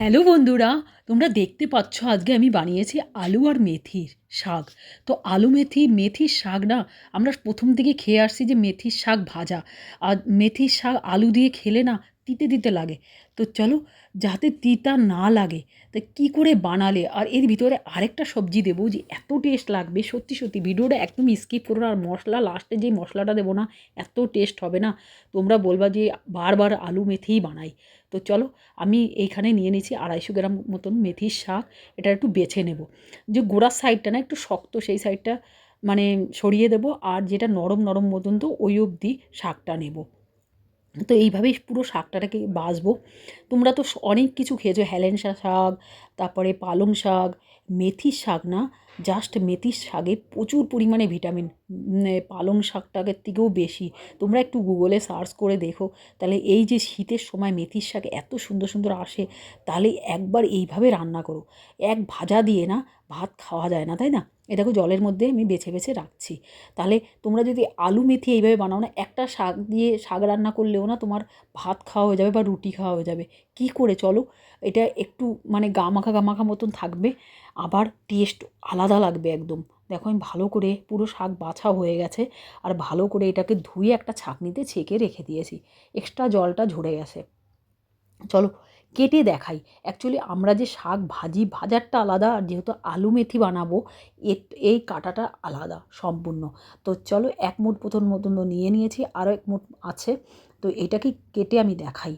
Hello বন্ধুরা, তোমরা দেখতে পাচ্ছ আজকে আমি বানিয়েছি আলু আর মেথির শাক। তো আলু, মেথি, মেথির শাক না, আমরা প্রথম থেকে খেয়ে আসছি যে মেথির শাক ভাজা। আর মেথির শাক আলু দিয়ে খেলে না তিতে তিতে লাগে। তো চলো, যাতে তিতা না লাগে, তা কী করে বানালে? আর এর ভিতরে আরেকটা সবজি দেবো যে এত টেস্ট লাগবে, সত্যি সত্যি ভিডিওটা একদম স্কিপ করো আর মশলা লাস্টে যে মশলাটা দেবো না, এত টেস্ট হবে না। তোমরা বলবা যে বারবার আলু মেথিই বানাই। তো চলো, আমি এইখানে নিয়ে নিয়েছি আড়াইশো গ্রাম মতন মেথির শাক, এটা একটু বেছে নেব। যে গোড়ার সাইডটা না একটু শক্ত, সেই সাইডটা মানে সরিয়ে দেবো। আর যেটা নরম নরম মতন তো ওই অবধি শাকটা নেব। তো এইভাবেই পুরো শাকটাকে বাছবো তোমরা তো অনেক কিছু খেয়েছো, হেলেন শাক, তারপরে পালং শাক, মেথির শাক না? জাস্ট মেথির শাকে প্রচুর পরিমাণে ভিটামিন পালং শাকটাকের থেকেও বেশি। তোমরা একটু গুগলে সার্চ করে দেখো। তাহলে এই যে শীতের সময় মেথির শাক এত সুন্দর সুন্দর আসে, তাহলে একবার এইভাবে রান্না করো। এক ভাজা দিয়ে না ভাত খাওয়া যায় না, তাই না? এ দেখো জলের মধ্যে আমি বেছে বেছে রাখছি। তাহলে তোমরা যদি আলু মেথি এইভাবে বানাও না, একটা শাক দিয়ে শাক রান্না করলেও না তোমার ভাত খাওয়া হয়ে যাবে বা রুটি খাওয়া হয়ে যাবে। কি করে? চলো, এটা একটু মানে গামাখা গামাখা মতন থাকবে। আবার টেস্ট আলাদা লাগবে একদম। দেখো আমি ভালো করে পুরো শাক বাছা হয়ে গেছে আর ভালো করে এটাকে ধুয়ে একটা ছাঁকনিতে ছেঁকে রেখে দিয়েছি। এক্সট্রা জলটা ঝরে গেছে। চলো কেটে দেখাই। অ্যাকচুয়ালি আমরা যে শাক ভাজি, ভাজারটা আলাদা আর যেহেতু আলু মেথি বানাবো এই কাটাটা আলাদা সম্পূর্ণ। তো চলো এক মুঠ প্রথম মতন নিয়ে নিয়েছি আরও এক মুঠ আছে। তো এটাকে কেটে আমি দেখাই।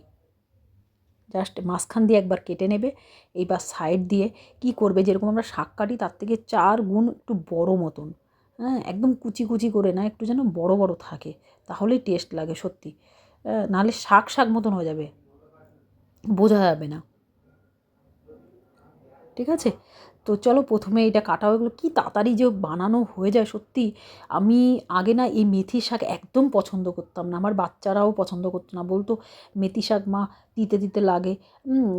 জাস্ট মাঝখান দিয়ে একবার কেটে নেবে, এইবার সাইড দিয়ে কি করবে, যেরকম আমরা শাক কাটি তার থেকে চার গুণ একটু বড় মতন হ্যাঁ একদম কুচি কুচি করে না, একটু যেন বড় বড় থাকে, তাহলেই টেস্ট লাগে সত্যি। নাহলে শাক শাক মতন হয়ে যাবে, বোঝা যাবে না। ঠিক আছে? তো চলো প্রথমে এটা কাটা হয়ে গেলো, কী তাড়াতাড়ি যে বানানো হয়ে যায় সত্যি। আমি আগে না এই মেথি শাক একদম পছন্দ করতাম না, আমার বাচ্চারাও পছন্দ করতো না, বলতো, মেথি শাক মা তিতে দিতে লাগে।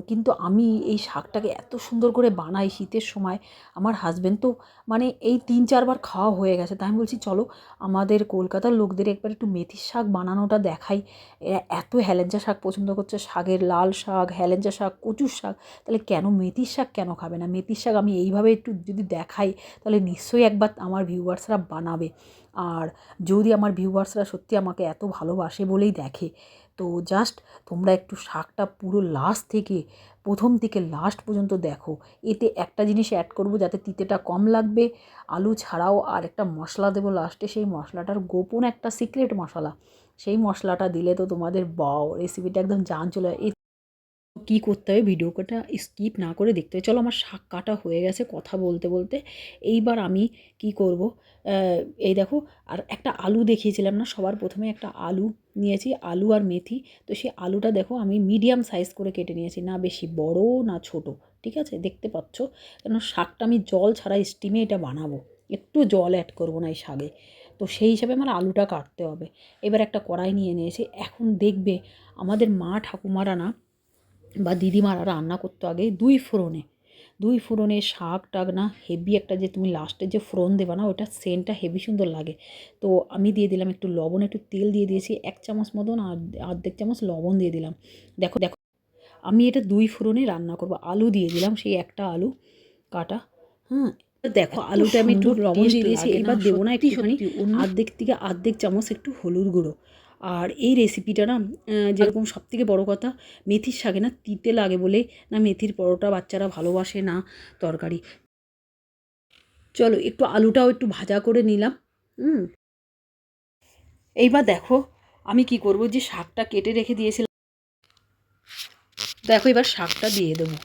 কিন্তু আমি এই শাকটাকে এত সুন্দর করে বানাই শীতের সময়। আমার হাজব্যান্ড তো মানে এই তিন, চারবার খাওয়া হয়ে গেছে। তাই আমি বলছি, চলো আমাদের কলকাতার লোকদের একবার একটু মেথির শাক বানানোটা দেখাই। এত হেলেঞ্চা শাক পছন্দ করছে। শাকের লাল শাক হেলেঞ্চা শাক, কচুর শাক। তাহলে কেন মেথির শাক কেন খাবে না? মেথির শাক আমি এইভাবে একটু যদি দেখাই, তাহলে নিশ্চয়ই একবার আমার ভিউয়ার্সরা বানাবে। আর যদি আমার ভিউয়ার্সরা সত্যি আমাকে এত ভালোবাসে বলেই দেখে তো জাস্ট তোমরা একটু শাকটা পুরো লাস্ট থেকে প্রথম থেকে লাস্ট পর্যন্ত দেখো। এতে একটা জিনিস অ্যাড করব যাতে তিতেটা কম লাগবে। আলু ছাড়াও আর একটা মশলা দেবো লাস্টে সেই মশলাটার গোপন একটা সিক্রেট মশলা। সেই মশলাটা দিলে তো তোমাদের বাও রেসিপিটা একদম জান চলে কী করতে হবে ভিডিওটা স্কিপ না করে দেখতে হবে। চলো আমার শাক কাটা হয়ে গেছে কথা বলতে বলতে। এইবার আমি কি করব? এই দেখো, আর একটা আলু দেখিয়েছিলাম না, সবার প্রথমে একটা আলু নিয়েছি, আলু আর মেথি। তো সেই আলুটা দেখো, আমি মিডিয়াম সাইজ করে কেটে নিয়েছি, না বেশি বড়, না ছোট, ঠিক আছে? দেখতে পাচ্ছ? কেন শাকটা আমি জল ছাড়া স্টিমে এটা বানাবো। একটু জল অ্যাড করব না এই শাকে। তো সেই হিসাবে আমার আলুটা কাটতে হবে। এবার একটা কড়াই নিয়ে নিয়েছি। এখন দেখবে আমাদের মা ঠাকুমারা না বা দিদিমারা রান্না করতো আগে দুই ফোড়নে। দুই ফোড়নে শাক টাক না হেভি একটা যে তুমি লাস্টে যে ফোড়ন দেবে না ওটা সেন্টটা হেভি সুন্দর লাগে। তো আমি দিয়ে দিলাম একটু লবণ একটু তেল দিয়ে দিয়েছি এক চামচ মতন আর অর্ধেক চামচ লবণ দিয়ে দিলাম। দেখো দেখো আমি এটা দুই ফোড়নে রান্না করব। আলু দিয়ে দিলাম সেই একটা আলু কাটা হ্যাঁ? দেখো আলুটা আমি একটু লবণ দিয়ে দিয়েছি এবার দেবো না একটুখানি অর্ধেক থেকে আর্ধেক চামচ একটু হলুদ গুঁড়ো। আর এই রেসিপিটা না যেরকম সব থেকে বড়ো কথা, মেথির শাকে না তিতে লাগে বলে না মেথির পরোটা বাচ্চারা ভালোবাসে না তরকারি। চলো একটু আলুটাও একটু ভাজা করে নিলাম, হুম। এইবার দেখো আমি কি করব যে শাকটা কেটে রেখে দিয়েছিলাম, দেখো এবার শাকটা দিয়ে দেবো।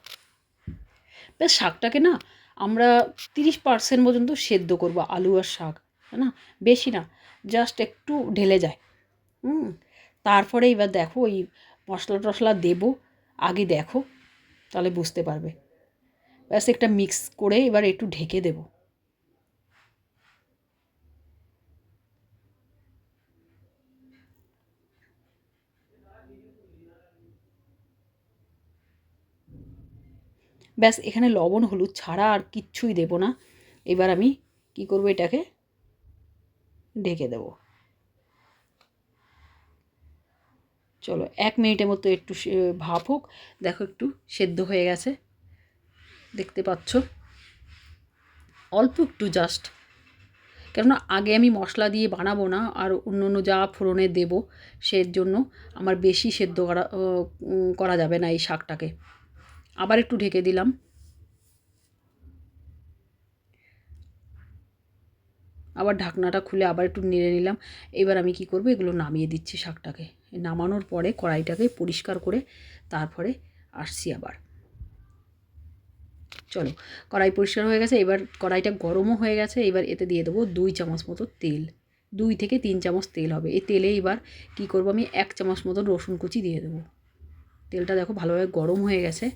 ব্যাস শাকটাকে না আমরা তিরিশ পার্সেন্ট পর্যন্ত সেদ্ধ করব, আলু আর শাক না? বেশি না জাস্ট একটু ঢেলে যায়। হুম। তারপরে এবার দেখো ওই মশলা টশলা দেবো, আগে দেখো, তাহলে বুঝতে পারবে। ব্যাস একটা মিক্স করে এবার একটু ঢেকে দেবো। ব্যাস এখানে লবণ, হলুদ ছাড়া আর কিচ্ছুই দেবো না। এবার আমি কি করব এটাকে? ঢেকে দেবো। চলো, এক মিনিটের মতো একটু ভাপ হোক। দেখো একটু, সেদ্ধ হয়ে গেছে। দেখতে পাচ্ছ? অল্প একটু জাস্ট কেননা আগে আমি মশলা দিয়ে বানাবো না, আর অন্য অন্য যা ফোড়নে দেব, সের জন্য আমার বেশি সেদ্ধ করা করা যাবে না এই শাকটাকে। আবার একটু ঢেকে দিলাম। আবার ঢাকনাটা খুলে আবার একটু নেড়ে নিলাম। এবার আমি কি করব? এগুলো নামিয়ে দিচ্ছি শাকটাকে। নামানোর পরে কড়াইটাকে পরিষ্কার করে তারপরে আসছি আবার। চলো, কড়াই পরিষ্কার হয়ে গেছে। এবার কড়াইটা গরমও হয়ে গেছে। এবার এতে দিয়ে দেবো দুই চামচ মতো তেল। দুই থেকে তিন চামচ তেল হবে। এই তেলে এবার কি করব আমি? এক চামচ মতো রসুন কুচি দিয়ে দেবো। তেলটা দেখো ভালোভাবে গরম হয়ে গেছে।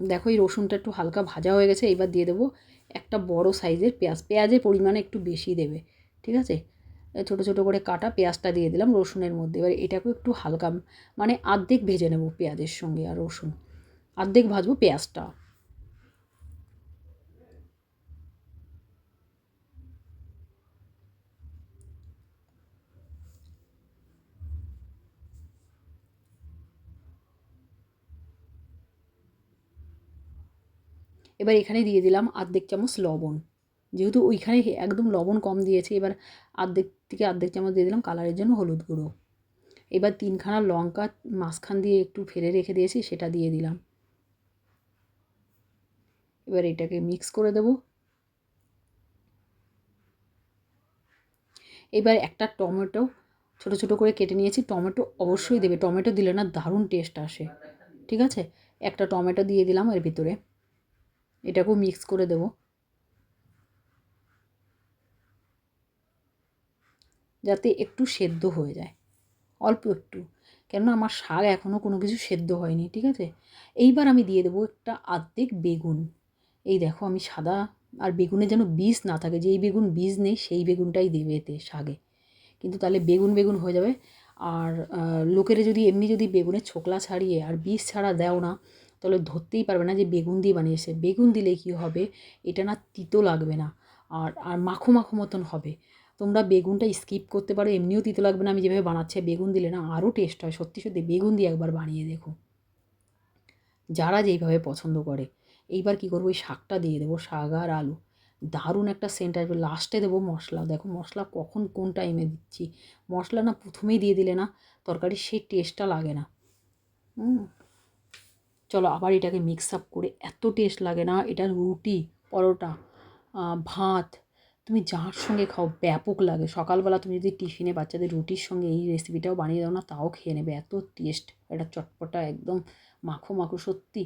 দেখো এই রসুনটা একটু হালকা ভাজা হয়ে গেছে, এবার দিয়ে দেবো একটা বড় সাইজের পেঁয়াজ। পেঁয়াজের পরিমাণে একটু বেশি দেবে, ঠিক আছে? ছোটো ছোটো করে কাটা পেঁয়াজটা দিয়ে দিলাম রসুনের মধ্যে। এবার এটাকেও একটু হালকা মানে আর্ধেক ভেজে নেব পেঁয়াজের সঙ্গে আর রসুন। আর্ধেক ভাজবো পেঁয়াজটা। এবার এখানে দিয়ে দিলাম আর্ধেক চামচ লবণ। যেহেতু ওইখানে একদম লবণ কম দিয়েছে, এবার আর্ধেক থেকে আর্ধেক চামচ দিয়ে দিলাম কালারের জন্য হলুদ গুঁড়ো। এবার তিনখানা লঙ্কা মাঝখান দিয়ে একটু ফেলে রেখে দিয়েছি, সেটা দিয়ে দিলাম। এবার এটাকে মিক্স করে দেব। এবার একটা টমেটো, ছোট ছোট করে কেটে নিয়েছি, টমেটো অবশ্যই দেবে, টমেটো দিলে না দারুণ টেস্ট আসে, ঠিক আছে? একটা টমেটো দিয়ে দিলাম এর ভিতরে। এটাকেও মিক্স করে দেব। যাতে একটু সেদ্ধ হয়ে যায়। অল্প একটু। কেননা আমার শাক এখনও কোনো কিছু সেদ্ধ হয়নি, ঠিক আছে? এইবার আমি দিয়ে দেবো একটা আর্ধেক বেগুন। এই দেখো আমি সাদা আর বেগুনে যেন বীজ না থাকে, যেই বেগুন বীজ নেই সেই বেগুনটাই দেবে এতে শাকে। কিন্তু তাহলে বেগুন বেগুন হয়ে যাবে। আর লোকেরা যদি এমনি যদি বেগুনের ছোকলা ছাড়িয়ে আর বীজ ছাড়া দেও না তাহলে ধরতেই পারবে না যে বেগুন দিয়ে বানিয়েছে। বেগুন দিলে কী হবে? এটা না তিতো লাগবে না আর আর মাখো মাখো মতন হবে। তোমরা বেগুনটা স্কিপ করতে পারো, এমনিও তিতো লাগবে না। আমি যেভাবে বানাচ্ছি বেগুন দিলে না আরও টেস্ট হয়। সত্যি সত্যি বেগুন দিয়ে একবার বানিয়ে দেখো। যারা যেইভাবে পছন্দ করে। এইবার কি করব? ওই শাকটা দিয়ে দেবো, শাক আর আলু। দারুণ একটা সেন্ট আসবে। লাস্টে দেবো মশলা। দেখো মশলা কখন কোন টাইমে দিচ্ছি। মশলা না প্রথমেই দিয়ে দিলে না তরকারি সেই টেস্টটা লাগে না। হুম। চলো আবার এটাকে মিক্স আপ করে, এত টেস্ট লাগে না। এটা রুটি, পরোটা ভাত, তুমি যার সঙ্গে খাও, ব্যাপক লাগে। সকালবেলা তুমি যদি টিফিনে বাচ্চাদের রুটির সঙ্গে এই রেসিপিটাও বানিয়ে দাও না, তাও খেয়ে নেবে, এত টেস্ট এটা চটপটা একদম মাখো মাখো সত্যি।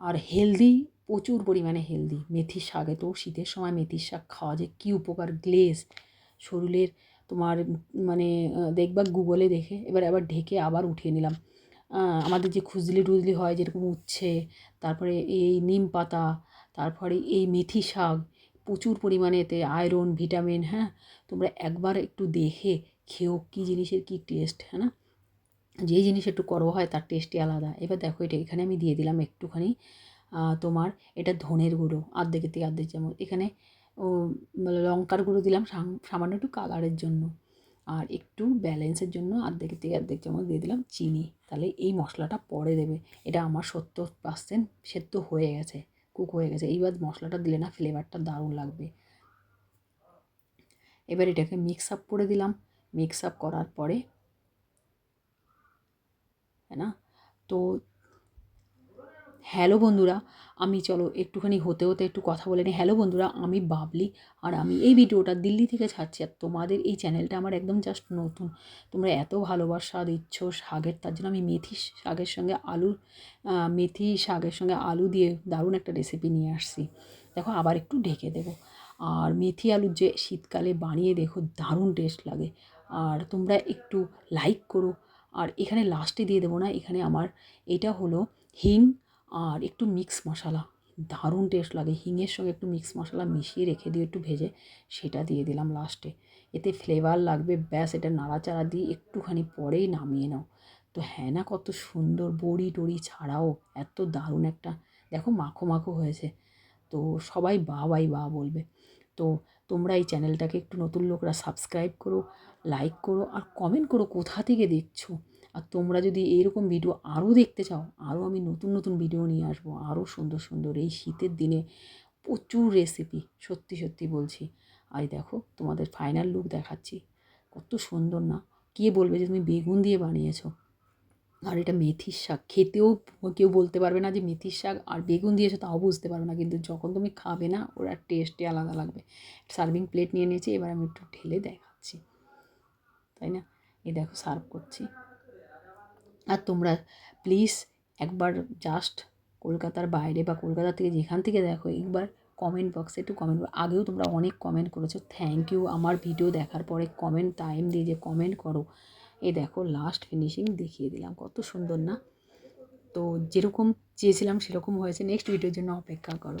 আর হেলদি প্রচুর পরিমাণে হেলদি মেথির শাকে তো শীতের সময় মেথির শাক খাওয়া যে কী উপকার গ্লেজ শরীরের তোমার মানে দেখবা গুগলে দেখে, এবার আবার ঢেকে আবার উঠিয়ে নিলাম। আমাদের যে খুজলি টুজলি হয় যেরকম উচ্ছে, তারপরে এই নিম পাতা, তারপরে এই মেথি শাক, প্রচুর পরিমাণে এতে আয়রন ভিটামিন হ্যাঁ? তোমরা একবার একটু দেখে খেও কী জিনিসের কী টেস্ট হ্যাঁ না? যেই জিনিস একটু করো হয় তার টেস্টই আলাদা। এবার দেখো এটা এখানে আমি দিয়ে দিলাম একটুখানি তোমার এটা ধনের গুঁড়ো আর্ধেকের থেকে আর্ধেক চামচ। এখানে লঙ্কার গুঁড়ো দিলাম সাম- সামান্য একটু কালারের জন্য। আর একটু ব্যালেন্সের জন্য আর্ধেকের থেকে আর্ধেক চামচ দিয়ে দিলাম চিনি। তাহলে এই মশলাটা পরে দেবে। এটা আমার সত্তর পার্সেন্ট সেদ্ধ হয়ে গেছে কুক হয়ে গেছে। এইবার মশলাটা দিলে না ফ্লেভারটা দারুণ লাগবে। এবার এটাকে মিক্স আপ করে দিলাম। মিক্স আপ করার পরে হ্যাঁ না? তো হ্যালো বন্ধুরা, আমি চলো একটুখানি হতে হতে একটু কথা বলে নিই। হ্যালো বন্ধুরা, আমি বাবলি আর আমি এই ভিডিওটা দিল্লি থেকে ছাড়ছি আর তোমাদের এই চ্যানেলটা আমার একদম জাস্ট নতুন। তোমরা এত ভালোবাসা দিচ্ছ শাকের, তার জন্য আমি মেথি শাকের সঙ্গে আলু মেথি শাকের সঙ্গে আলু দিয়ে দারুণ একটা রেসিপি নিয়ে আসছি। দেখো, আবার একটু ঢেকে দেবো। আর মেথি আলুর যে শীতকালে বানিয়ে দেখো, দারুণ টেস্ট লাগে। আর তোমরা একটু লাইক করো। আর এখানে লাস্টে দিয়ে দেবো না, এখানে আমার, এটা হলো হিং আর একটু মিক্স মশলা। দারুণ টেস্ট লাগে। হিঙের সঙ্গে একটু মিক্স মশলা মিশিয়ে রেখে দিয়ে একটু ভেজে সেটা দিয়ে দিলাম লাস্টে এতে ফ্লেভার লাগবে। ব্যাস, এটা নাড়াচাড়া দিয়ে একটুখানি পরেই নামিয়ে নাও। তো হ্যাঁ না, কত সুন্দর বড়ি টড়ি ছাড়াও এত দারুণ একটা, দেখো মাখো মাখো হয়েছে। তো সবাই বা বাই বা বলবে। তো তোমরা এই চ্যানেলটাকে একটু নতুন লোকরা সাবস্ক্রাইব করো লাইক করো, আর কমেন্ট করো কোথা থেকে দেখছ? আর তোমরা যদি এরকম ভিডিও আরও দেখতে চাও, আরও আমি নতুন নতুন ভিডিও নিয়ে আসব, আরও সুন্দর সুন্দর এই শীতের দিনে প্রচুর রেসিপি সত্যি সত্যি বলছি। আর দেখো, তোমাদের ফাইনাল লুক দেখাচ্ছি। কত সুন্দর না, কে বলবে যে তুমি বেগুন দিয়ে বানিয়েছো? আর এটা মেথির শাক, খেতেও কেউ বলতে পারবে না যে মেথির শাক আর বেগুন দিয়েছ তাও বুঝতে পারবে না, কিন্তু যখন তুমি খাবে না, ওরা টেস্টে আলাদা লাগবে। সার্ভিং প্লেট নিয়ে নিয়েছি, এবার আমি একটু ঢেলে দেখাচ্ছি। তাই না? এই দেখো সার্ভ করছি। আর তোমরা প্লিজ একবার জাস্ট কলকাতার বাইরে বা কলকাতা থেকে যেখান থেকে দেখো, একবার কমেন্ট বক্সে একটু কমেন্ট আগেও তোমরা অনেক কমেন্ট করেছ। থ্যাংক ইউ আমার ভিডিও দেখার পরে কমেন্ট টাইম দিয়ে যে কমেন্ট করো, এই দেখো লাস্ট ফিনিশিং দেখিয়ে দিলাম। কত সুন্দর না? তো যেরকম চেয়েছিলাম সেরকম হয়েছে। নেক্সট ভিডিওর জন্য অপেক্ষা করো।